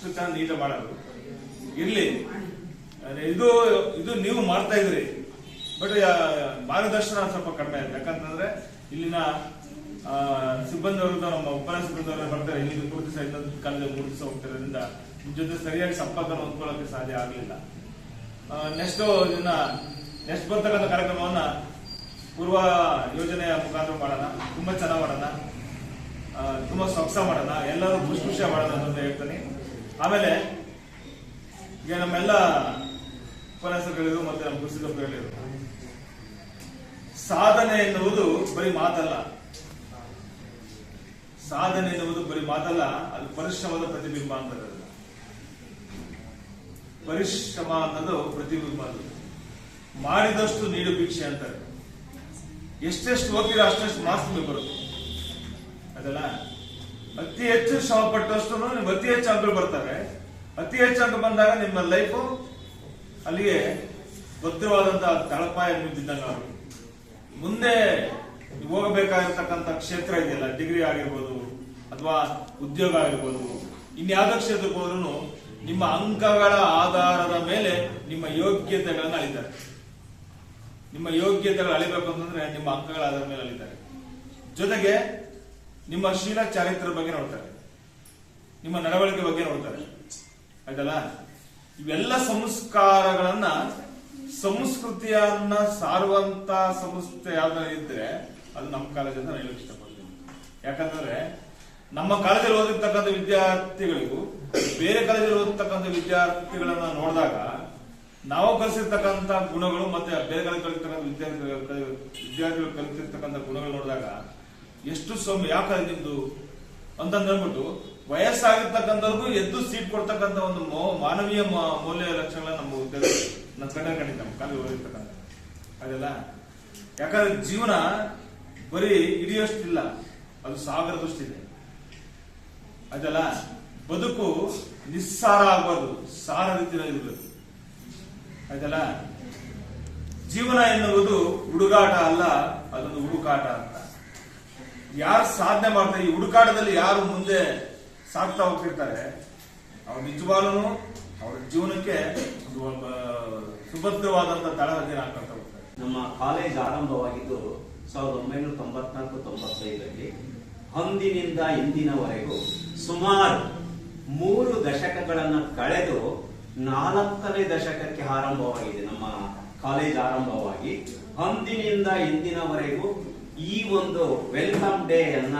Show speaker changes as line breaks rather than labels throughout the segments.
ಅಷ್ಟು ಚಂದ ಈಟ ಮಾಡೋದು. ಇರ್ಲಿ. ಇದು ಇದು ನೀವು ಮಾಡ್ತಾ ಇದ್ರಿ. ಬಟ್ ಮಾರ್ಗದರ್ಶನ ಸ್ವಲ್ಪ ಕಡಿಮೆ ಆಯ್ತು. ಯಾಕಂತಂದ್ರೆ, ಇಲ್ಲಿನ ಸಿಬ್ಬಂದಿ ವರ್ಗದ ನಮ್ಮ ಉಪನ್ಯಾಸ ಸಿಬ್ಬಂದಿ ಬರ್ತಾರೆ. ಇಲ್ಲಿ ಮೂರು ದಿವಸ ಇನ್ನೊಂದು ಕಾಲದಲ್ಲಿ ಮೂರು ದಿವಸ ಹೋಗ್ತಿರೋದ್ರಿಂದ ನಿಮ್ ಜೊತೆ ಸರಿಯಾಗಿ ಸಂಪರ್ಕ ಹೊಂದ್ಕೊಳ್ಳೋಕೆ ಸಾಧ್ಯ ಆಗಲಿಲ್ಲ. ನೆಕ್ಸ್ಟ್ ಇದನ್ನ ನೆಕ್ಸ್ಟ್ ಬರ್ತಕ್ಕಂಥ ಕಾರ್ಯಕ್ರಮವನ್ನ ಪೂರ್ವ ಯೋಜನೆಯ ಮುಖಾಂತರ ಮಾಡೋಣ. ತುಂಬಾ ಚೆನ್ನಾಗಿ ಮಾಡೋಣ. ತುಂಬಾ ಸೊಗಸ ಮಾಡೋಣ. ಎಲ್ಲರೂ ಖುಷಿ ಖುಷಿಯಾಗಿ ಮಾಡೋಣ ಅಂತ ಹೇಳ್ತೀನಿ. ಆಮೇಲೆ, ಈಗ ನಮ್ಮೆಲ್ಲ ಉಪನ್ಯಾಸಗಳಿರು ಮತ್ತೆ ನಮ್ಮ ಪುಸ್ತಕಗಳಿರು ಸಾಧನೆ ಎನ್ನುವುದು ಬರೀ ಮಾತಲ್ಲ. ಸಾಧನೆ ಎನ್ನುವುದು ಬರೀ ಮಾತಲ್ಲ, ಅದು ಪರಿಶ್ರಮದ ಪ್ರತಿಬಿಂಬ ಅಂತ. ಪರಿಶ್ರಮ ಅನ್ನೋದು ಪ್ರತಿಬಿಂಬ ಅದು. ಮಾಡಿದಷ್ಟು ನೀಡು ಭಿಕ್ಷೆ ಅಂತಾರೆ ಎಷ್ಟೆಷ್ಟು ಓದ್ತೀರಾ ಅಷ್ಟೆಷ್ಟು ನಿಮಗೆ ಬರುತ್ತೆ. ಅದಲ್ಲ ಅತಿ ಹೆಚ್ಚು ಶ್ರಮ ಪಟ್ಟಷ್ಟು ನಿಮ್ಗೆ ಅತಿ ಹೆಚ್ಚು ಅಂಕಗಳು ಬರ್ತಾರೆ. ಅತಿ ಹೆಚ್ಚು ಅಂಕ ಬಂದಾಗ ನಿಮ್ಮ ಲೈಫು ಅಲ್ಲಿಗೆ ಭದ್ರವಾದಂತಹ ತಳಪಾಯ ಆಗುತ್ತೆ. ಮುಂದೆ ಹೋಗಬೇಕಾಗಿರ್ತಕ್ಕಂಥ ಕ್ಷೇತ್ರ ಇದೆಯಲ್ಲ ಡಿಗ್ರಿ ಆಗಿರ್ಬೋದು ಅಥವಾ ಉದ್ಯೋಗ ಆಗಿರ್ಬೋದು, ಇನ್ಯಾವುದೋ ಕ್ಷೇತ್ರಕ್ಕೆ ಹೋದ್ರೂ ನಿಮ್ಮ ಅಂಕಗಳ ಆಧಾರದ ಮೇಲೆ ನಿಮ್ಮ ಯೋಗ್ಯತೆಗಳನ್ನ ಅಳಿತಾರೆ. ನಿಮ್ಮ ಯೋಗ್ಯತೆಗಳು ಅಳಿಬೇಕು ಅಂತಂದ್ರೆ ನಿಮ್ಮ ಅಂಕಗಳ ಆಧಾರದ ಮೇಲೆ ಅಳಿತಾರೆ. ಜೊತೆಗೆ ನಿಮ್ಮ ಶೀಲ ಚಾರಿತ್ರ್ಯ ಬಗ್ಗೆ ನೋಡ್ತಾರೆ. ನಿಮ್ಮ ನಡವಳಿಕೆ ಬಗ್ಗೆ ನೋಡ್ತಾರೆ. ಆಯ್ತಲ್ಲ? ಇವೆಲ್ಲ ಸಂಸ್ಕಾರಗಳನ್ನ ಸಂಸ್ಕೃತಿಯನ್ನ ಸಾರುವಂತ ಸಂಸ್ಥೆ ಯಾವ್ದಾರು ಇದ್ರೆ ಅದು ನಮ್ಮ ಕಾಲೇಜ್ ಅಂತ ನಾನು ಹೇಳಕ್ ಇಷ್ಟಪಡ್ತೀನಿ. ಯಾಕಂದ್ರೆ ನಮ್ಮ ಕಾಲೇಜಲ್ಲಿ ಓದಿರ್ತಕ್ಕಂಥ ವಿದ್ಯಾರ್ಥಿಗಳಿಗೂ ಬೇರೆ ಕಾಲೇಜಲ್ಲಿ ಓದಿರ್ತಕ್ಕಂಥ ವಿದ್ಯಾರ್ಥಿಗಳನ್ನ ನೋಡಿದಾಗ ನಾವು ಕಲಿಸಿರ್ತಕ್ಕಂಥ ಗುಣಗಳು ಮತ್ತೆ ಬೇರೆ ಕಾಲೇಜ್ ಕಲಿತಕ್ಕಂಥ ವಿದ್ಯಾರ್ಥಿಗಳು ವಿದ್ಯಾರ್ಥಿಗಳು ಕಲಿತಿರ್ತಕ್ಕಂಥ ಗುಣಗಳು ನೋಡಿದಾಗ ಎಷ್ಟು ಸೌಮ್ಯ ಯಾಕೆ ನಿಮ್ದು? ಅಂತ ಹೇಳ್ಬಿಟ್ಟು, ವಯಸ್ಸಾಗಿರ್ತಕ್ಕಂಥವ್ರಿಗೂ ಎದ್ದು ಸೀಟ್ ಕೊಡ್ತಕ್ಕಂಥ ಒಂದು ಮಾನವೀಯ ಮೌಲ್ಯ ಲಕ್ಷಣಗಳ ನಮ್ಮ ನನ್ನ ಕಣ್ಣ ಕಂಡಿದ್ದೆ ನಮ್ಮ ಕಾಲೇಜ್ ಹೋಗಿರ್ತಕ್ಕಂಥ. ಅದೆಲ್ಲ? ಯಾಕಂದ್ರೆ ಜೀವನ ಬರೀ ಹಿಡಿಯೋಷ್ಟಿಲ್ಲ, ಅದು ಸಾಗರದಷ್ಟಿದೆ ಅದೆಲ್ಲ? ಬದುಕು ನಿಸ್ಸಾರ ಆಗಬಾರ್ದು, ಸಾರ ರೀತಿಯಲ್ಲಿ ಇರಬೇಕು. ಆಯ್ತಲ್ಲ ಜೀವನ ಎನ್ನುವುದು ಹುಡುಗಾಟ ಅಲ್ಲ, ಅದೊಂದು ಹುಡುಕಾಟ. ಯಾರು ಸಾಧನೆ ಮಾಡ್ತಾರೆ? ಈ ಹುಡುಕಾಟದಲ್ಲಿ ಯಾರು ಮುಂದೆ ಸಾಗ್ತಾ ಹೋಗ್ತಿರ್ತಾರೆ? ಅವ್ರು ನಿಜವಾಗ್ಲೂ ಅವ್ರ ಜೀವನಕ್ಕೆ ಸುಭದ್ರವಾದಂತ ತಳಹದಿನ ಹಾಕ್ತಾ ಹೋಗ್ತಾರೆ.
ನಮ್ಮ ಕಾಲೇಜ್ ಆರಂಭವಾಗಿದ್ದು ಸಾವಿರದ ಒಂಬೈನೂರ ತೊಂಬತ್ನಾಲ್ಕು ತೊಂಬತ್ತೈದರಲ್ಲಿ ಅಂದಿನಿಂದ ಇಂದಿನವರೆಗೂ ಸುಮಾರು ಮೂರು ದಶಕಗಳನ್ನು ಕಳೆದು ನಾಲ್ಕನೇ ದಶಕಕ್ಕೆ ಆರಂಭವಾಗಿದೆ ನಮ್ಮ ಕಾಲೇಜ್ ಆರಂಭವಾಗಿ. ಅಂದಿನಿಂದ ಇಂದಿನವರೆಗೂ ಈ ಒಂದು ವೆಲ್ಕಮ್ ಡೇ ಅನ್ನ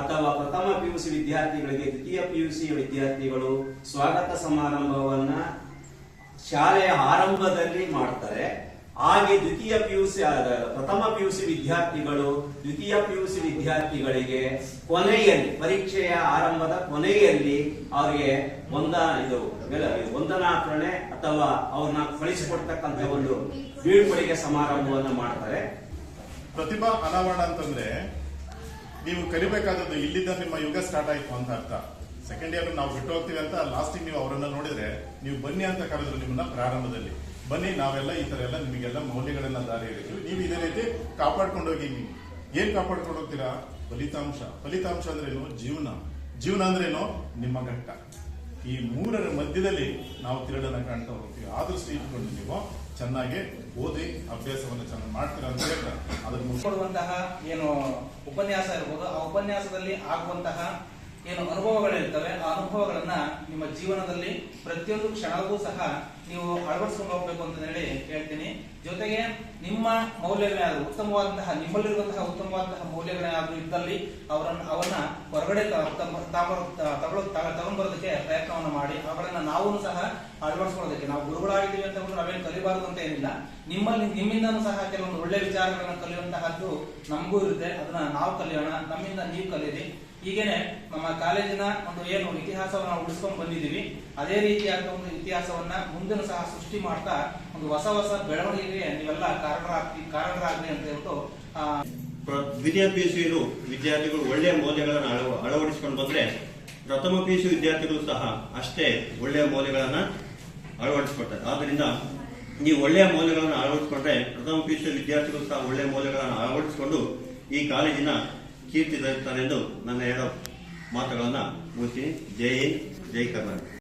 ಅಥವಾ ಪ್ರಥಮ ಪಿ ಯು ಸಿ ವಿದ್ಯಾರ್ಥಿಗಳಿಗೆ, ದ್ವಿತೀಯ ಪಿ ಯು ಸಿ ವಿದ್ಯಾರ್ಥಿಗಳು ಸ್ವಾಗತ ಸಮಾರಂಭವನ್ನ ಶಾಲೆಯ ಆರಂಭದಲ್ಲಿ ಮಾಡ್ತಾರೆ. ಹಾಗೆ ದ್ವಿತೀಯ ಪಿ ಯು ಸಿ ಪ್ರಥಮ ಪಿ ಯು ಸಿ ವಿದ್ಯಾರ್ಥಿಗಳು ದ್ವಿತೀಯ ಪಿ ಯು ಸಿ ವಿದ್ಯಾರ್ಥಿಗಳಿಗೆ ಕೊನೆಯಲ್ಲಿ, ಪರೀಕ್ಷೆಯ ಆರಂಭದ ಕೊನೆಯಲ್ಲಿ ಅವರಿಗೆ ಒಂದ ಇದು ವಂದನಾಚರಣೆ ಅಥವಾ ಅವ್ರನ್ನ ಕಳಿಸಿಕೊಡ್ತಕ್ಕಂಥ ಒಂದು ಬೀಳ್ಕೊಡುಗೆ ಸಮಾರಂಭವನ್ನ ಮಾಡ್ತಾರೆ.
ಪ್ರತಿಭಾ ಅನಾವರಣ ಅಂತಂದ್ರೆ ನೀವು ಕಲಿಬೇಕಾದದ್ದು ಇಲ್ಲಿದ್ದ ನಿಮ್ಮ ಯುಗ ಸ್ಟಾರ್ಟ್ ಆಯ್ತು ಅಂತ ಅರ್ಥ. ಸೆಕೆಂಡ್ ಇಯರ್ ನಾವು ಬಿಟ್ಟು ಹೋಗ್ತೀವಿ ಅಂತ ಲಾಸ್ಟಿಗೆ ನೀವು ಅವರನ್ನ ನೋಡಿದ್ರೆ ನೀವು ಬನ್ನಿ ಅಂತ ಕರೆದ್ರು ನಿಮ್ಮನ್ನ ಪ್ರಾರಂಭದಲ್ಲಿ. ಬನ್ನಿ, ನಾವೆಲ್ಲ ಈ ತರ ಎಲ್ಲ ನಿಮಗೆಲ್ಲ ಮೌಲ್ಯಗಳನ್ನ ದಾರಿ ಹೇಳಿದ್ವಿ ನೀವು ಇದೇ ರೀತಿ ಕಾಪಾಡ್ಕೊಂಡು ಹೋಗಿ ನೀವು. ಏನ್ ಕಾಪಾಡ್ಕೊಂಡು ಹೋಗ್ತೀರಾ? ಫಲಿತಾಂಶ. ಫಲಿತಾಂಶ ಅಂದ್ರೇನು? ಜೀವನ. ಜೀವನ ಅಂದ್ರೇನು? ನಿಮ್ಮ ಘಟ್ಟ. ಈ ಮೂರರ ಮಧ್ಯದಲ್ಲಿ ನಾವು ತಿರುಳನ್ನ ಕಾಣ್ತಾ ಹೋಗ್ತೀವಿ. ಆ ದೃಷ್ಟಿ ಇಟ್ಕೊಂಡು ನೀವು ಚೆನ್ನಾಗಿ ಓದಿ ಅಭ್ಯಾಸವನ್ನು ಚೆನ್ನಾಗಿ ಮಾಡ್ತೀರಾ ಅಂತ ಹೇಳ್ತಾ ಮುಗಿಸ್
ಕೊಡುವಂತಹ ಏನು ಉಪನ್ಯಾಸ ಇರ್ಬೋದು, ಆ ಉಪನ್ಯಾಸದಲ್ಲಿ ಆಗುವಂತಹ ಏನು ಅನುಭವಗಳಿರ್ತವೆ, ಆ ಅನುಭವಗಳನ್ನ ನಿಮ್ಮ ಜೀವನದಲ್ಲಿ ಪ್ರತಿಯೊಂದು ಕ್ಷಣವೂ ಸಹ ನೀವು ಅಳವಡಿಸ್ಕೊಂಡು ಹೋಗ್ಬೇಕು ಅಂತ ಹೇಳಿ ಜೊತೆಗೆ ನಿಮ್ಮ ಮೌಲ್ಯಗಳೇನಾದ್ರು ಉತ್ತಮವಾದಂತಹ, ನಿಮ್ಮಲ್ಲಿರುವಂತಹ ಉತ್ತಮವಾದಂತಹ ಮೌಲ್ಯಗಳೇನಾದ್ರು ಇದ್ದಲ್ಲಿ ಅವರನ್ನ, ಅವನ್ನ ಹೊರಗಡೆ ತಗೊಂಡ್ಬರೋದಕ್ಕೆ ಪ್ರಯತ್ನವನ್ನು ಮಾಡಿ ಅವುಗಳನ್ನ ನಾವು ಸಹ ಅಳವಡಿಸ್ಕೊಳ್ಳೋದಕ್ಕೆ, ನಾವು ಗುರುಗಳಾಗಿದ್ದೀವಿ ಅಂತ ಹೇಳ್ಬಿಟ್ಟು ನಾವೇನು ಕಲಿಬಾರದು ಅಂತ ಏನಿಲ್ಲ. ನಿಮ್ಮಲ್ಲಿ, ನಿಮ್ಮಿಂದನೂ ಸಹ ಕೆಲವೊಂದು ಒಳ್ಳೆ ವಿಚಾರಗಳನ್ನ ಕಲಿಯುವಂತಹದ್ದು ನಮಗೂ ಇರುತ್ತೆ. ಅದನ್ನ ನಾವು ಕಲಿಯೋಣ. ನಮ್ಮಿಂದ ನೀವು ಕಲೀರಿ. ಹೀಗೇನೆ ನಮ್ಮ ಕಾಲೇಜಿನ ಒಂದು ಏನು ಇತಿಹಾಸವನ್ನ ಉಳಿಸ್ಕೊಂಡು ಬಂದಿದ್ದೀವಿ. ಅದೇ ರೀತಿಯಾದ ಒಂದು ಇತಿಹಾಸವನ್ನ ಮುಂದಿನ ಸಹ ಸೃಷ್ಟಿ ಮಾಡ್ತಾ ಒಂದು ಹೊಸ ಹೊಸ ಬೆಳವಣಿಗೆಗೆ ನೀವೆಲ್ಲ ಕಾರಣರಾಗ್ತಿ ಕಾರಣರಾಗ್ಲಿ ಅಂತ ಹೇಳ್ಬಿಟ್ಟು ಆ,
ಪಿ ಯು ವಿದ್ಯಾರ್ಥಿಗಳು ಒಳ್ಳೆಯ ಮೌಲ್ಯಗಳನ್ನು ಅಳವ ಅಳವಡಿಸಿಕೊಂಡು ಬಂದ್ರೆ ಪ್ರಥಮ ಪಿ ಯು ವಿದ್ಯಾರ್ಥಿಗಳು ಸಹ ಅಷ್ಟೇ ಒಳ್ಳೆಯ ಮೌಲ್ಯಗಳನ್ನ ಅಳವಡಿಸಿಕೊಳ್ತಾರೆ. ಆದ್ರಿಂದ ನೀವು ಒಳ್ಳೆಯ ಮೌಲ್ಯಗಳನ್ನು ಅಳವಡಿಸಿಕೊಂಡ್ರೆ ಪ್ರಥಮ ಪಿ ಯು ವಿದ್ಯಾರ್ಥಿಗಳು ಸಹ ಒಳ್ಳೆಯ ಮೌಲ್ಯಗಳನ್ನು ಅಳವಡಿಸಿಕೊಂಡು ಈ ಕಾಲೇಜಿನ ಕೀರ್ತಿ ಎಂದು ನನ್ನ ಹೇಳೋ ಮಾತುಗಳನ್ನು ಮುಗಿಸ್ತೀನಿ. ಜೈ ಹಿಂದ್ ಜೈ ಕರ್ನಾಟಕ.